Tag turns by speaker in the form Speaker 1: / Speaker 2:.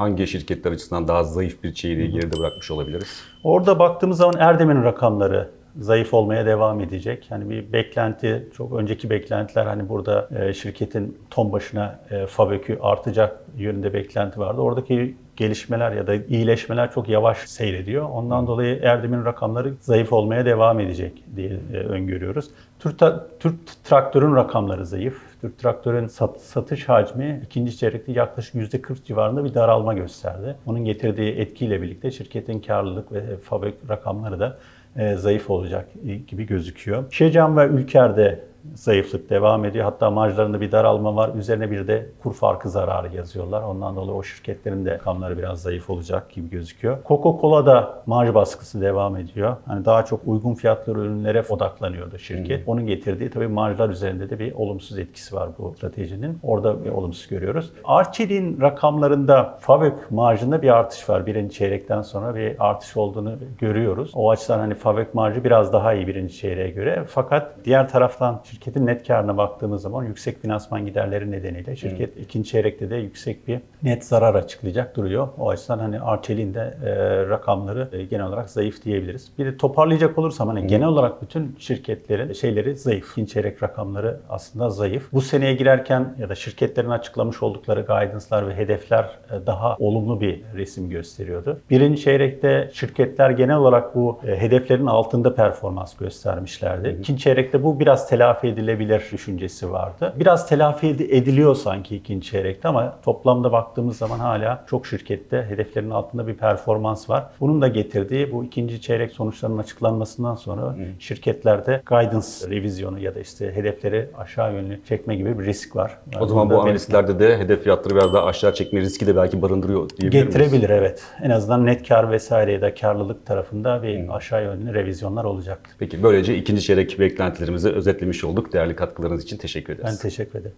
Speaker 1: hangi şirketler açısından daha zayıf bir çeyreği geride bırakmış olabiliriz?
Speaker 2: Orada baktığımız zaman Erdem'in rakamları zayıf olmaya devam edecek. Yani bir beklenti, çok önceki beklentiler hani burada e, şirketin ton başına e, fabökü artacak yönünde beklenti vardı. Oradaki gelişmeler ya da iyileşmeler çok yavaş seyrediyor. Ondan dolayı Erdem'in rakamları zayıf olmaya devam edecek diye e, öngörüyoruz. Türk, Türk Traktör'ün rakamları zayıf. Türk Traktör'ün sat- satış hacmi ikinci çeyrekte yaklaşık %40 civarında bir daralma gösterdi. Onun getirdiği etkiyle birlikte şirketin karlılık ve fabrik rakamları da zayıf olacak gibi gözüküyor. Şecan ve Ülker'de zayıflık devam ediyor. Hatta marjlarında bir daralma var. Üzerine bir de kur farkı zararı yazıyorlar. Ondan dolayı o şirketlerin de rakamları biraz zayıf olacak gibi gözüküyor. Coca-Cola'da marj baskısı devam ediyor. Hani daha çok uygun fiyatlı ürünlere odaklanıyordu şirket. Onun getirdiği tabii marjlar üzerinde de bir olumsuz etkisi var bu stratejinin. Orada bir olumsuz görüyoruz. Arçelik'in rakamlarında Favök marjında bir artış var. Birinci çeyrekten sonra bir artış olduğunu görüyoruz. O açıdan hani Favök marjı biraz daha iyi birinci çeyreğe göre. Fakat diğer taraftan şirketin net karına baktığımız zaman yüksek finansman giderleri nedeniyle şirket ikinci çeyrekte de yüksek bir net zarar açıklayacak duruyor. O açıdan hani Arçelik'in de e, rakamları e, genel olarak zayıf diyebiliriz. Bir de toparlayacak olursam hani genel olarak bütün şirketlerin şeyleri zayıf. İkinci çeyrek rakamları aslında zayıf. Bu seneye girerken ya da şirketlerin açıklamış oldukları guidance'lar ve hedefler e, daha olumlu bir resim gösteriyordu. Birinci çeyrekte şirketler genel olarak bu e, hedeflerin altında performans göstermişlerdi. İkinci çeyrekte bu biraz telafi edilebilir düşüncesi vardı. Biraz telafi ed- ediliyor sanki ikinci çeyrekte ama toplamda baktığımız zaman hala çok şirkette hedeflerin altında bir performans var. Bunun da getirdiği bu ikinci çeyrek sonuçlarının açıklanmasından sonra şirketlerde guidance revizyonu ya da işte hedefleri aşağı yönlü çekme gibi bir risk var.
Speaker 1: O zaman bu analistlerde de hedef fiyatları biraz daha aşağı çekme riski de belki barındırıyor diyebilir miyiz?
Speaker 2: Getirebilir evet. En azından net kar vesaire ya da karlılık tarafında bir aşağı yönlü revizyonlar olacaktır.
Speaker 1: Peki böylece ikinci çeyrek beklentilerimizi özetlemiş olduk. Değerli katkılarınız için teşekkür ederiz.
Speaker 2: Ben teşekkür ederim.